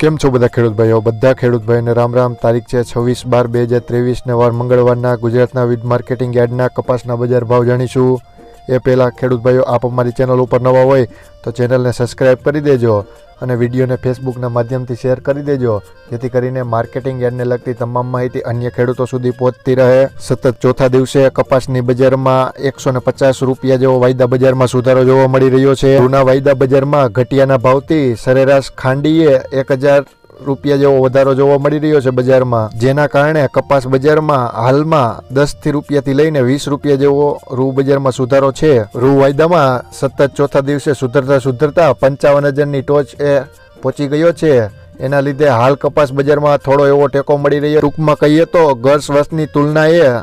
કેમ છો બધા ખેડૂત ભાઈઓ? બધા ખેડૂત ભાઈને રામ રામ. તારીખ છે છવ્વીસ બાર બે હજાર ત્રેવીસને વાર મંગળવારના ગુજરાતના વિવિધ માર્કેટિંગ યાર્ડના કપાસના બજાર ભાવ જાણીશું. એ પહેલાં ખેડૂત ભાઈઓ, આપ અમારી ચેનલ ઉપર નવા હોય તો ચેનલને સબસ્ક્રાઈબ કરી દેજો અને વિડીયોને ફેસબુકના માધ્યમથી શેર કરી દેજો. જેથી કરીને માર્કેટિંગ યાર્ડને લગતી તમામ માહિતી અન્ય ખેડૂતો સુધી પહોંચતી રહે. સતત ચોથા દિવસે કપાસની બજારમાં એકસો ને પચાસ રૂપિયા જેવો વાયદા બજારમાં સુધારો જોવા મળી રહ્યો છે. જૂના વાયદા બજારમાં ઘટિયાના ભાવથી સરેરાશ ખાંડીએ એક હજાર રૂપિયા જેવો વધારો જોવા મળી રહ્યો છે બજારમાં. જેના કારણે કપાસ બજારમાં હાલમાં દસથી રૂપિયાથી લઈને વીસ રૂપિયા જેવો રૂ બજારમાં સુધારો છે. રૂ વાયદામાં સતત ચોથા દિવસે સુધરતા સુધરતા પંચાવન હજારની ટોચ એ પહોંચી ગયો છે. એના લીધે હાલ કપાસ બજારમાં થોડો એવો ટેકો મળી રહ્યો. ટૂંકમાં કહીએ તો ગર્ષ વર્ષની તુલનાએ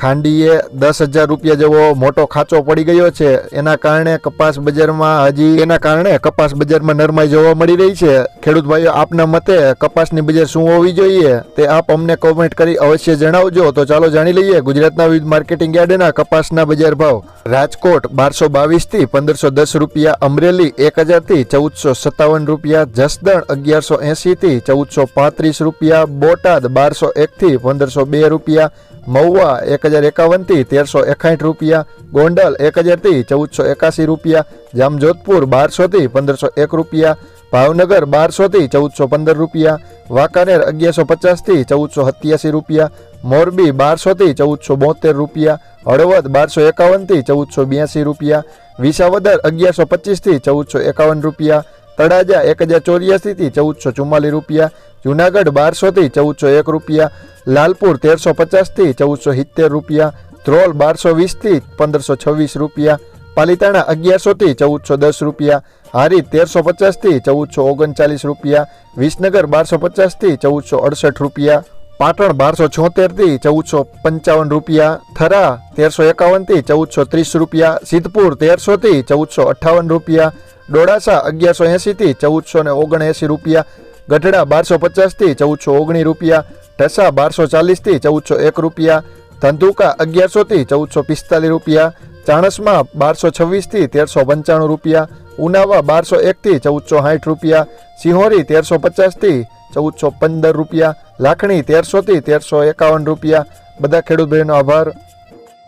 ખાંડીએ દસ હજાર રૂપિયા જેવો મોટો ખાંચો પડી ગયો છે. એના કારણે કપાસ બજારમાં હજી એના કારણે કપાસ બજારમાં નરમાઈ જોવા મળી રહી છે. ખેડૂત ભાઈઓ, આપના મતે કપાસની બજાર શું હોવી જોઈએ તે આપ અમને કોમેન્ટ કરી અવશ્ય જણાવજો. તો ચાલો જાણી લઈએ ગુજરાતના વિવિધ માર્કેટિંગ યાર્ડના કપાસના બજાર ભાવ. રાજકોટ બારસો બાવીસથી પંદરસો દસ રૂપિયા, અમરેલી એક હજારથી ચૌદસો સત્તાવન રૂપિયા, જસદણ અગિયારસો એંસી થી ચૌદસો પાંત્રીસ રૂપિયા, બોટાદ બારસો એક થી પંદરસો બે રૂપિયા મહુવા એક હજાર એકાવનથી તેરસો એકાઠ રૂપિયા, ગોંડલ એક હજારથી ચૌદસો એકાસી રૂપિયા, જામજોધપુર બારસોથી પંદરસો એક રૂપિયા, ભાવનગર બારસોથી ચૌદસો પંદર રૂપિયા, વાંકાનેર અગિયારસો પચાસથી ચૌદસો સત્યાસી રૂપિયા, મોરબી બારસોથી ચૌદસો બોતેર રૂપિયા, હળવદ બારસો એકાવનથી ચૌદસો બ્યાસી રૂપિયા, વિસાવદર અગિયારસો પચીસથી ચૌદસો એકાવન રૂપિયા તળાજા એક હજાર ચોર્યાસીથી ચૌદસો ચુમ્માલીસ રૂપિયા, જુનાગઢ બારસોથી ચૌદસો એક રૂપિયા, લાલપુર તેરસો પચાસથી ચૌદસો સિત્તેર રૂપિયા, ધ્રોલ બારસો વીસથી પંદરસો છવ્વીસ રૂપિયા, પાલિતાણા અગિયારસોથી ચૌદસો દસ રૂપિયા, હારી તેરસો પચાસથી ચૌદસો ઓગણચાલીસ રૂપિયા, વિસનગર બારસો પચાસથી ચૌદસો અડસઠ રૂપિયા, પાટણ બારસો છોતેરથી ચૌદસો પંચાવન રૂપિયા, થરા તેરસો એકાવનથી ચૌદસો ત્રીસ રૂપિયા, સિદ્ધપુર તેરસોથી ચૌદસો અઠ્ઠાવન રૂપિયા ડોળાસા અગિયારસો એંસીથી ચૌદસો ને ઓગણએંસી રૂપિયા, ગઢડા બારસો પચાસથી ચૌદસો ઓગણીસ રૂપિયા, ઢસા બારસો ચાલીસથી ચૌદસો એક રૂપિયા, ધંધુકા અગિયારસોથી ચૌદસો પિસ્તાલીસ રૂપિયા, ચાણસમાં બારસો છવ્વીસથી તેરસો પંચાણું રૂપિયા, ઉનાવા બારસો એકથી ચૌદસો સાઠ રૂપિયા, સિંહોરી તેરસો પચાસથી ચૌદસો પંદર રૂપિયા, લાખણી તેરસોથી તેરસો એકાવન રૂપિયા. બધા ખેડૂત ભાઈનો આભાર.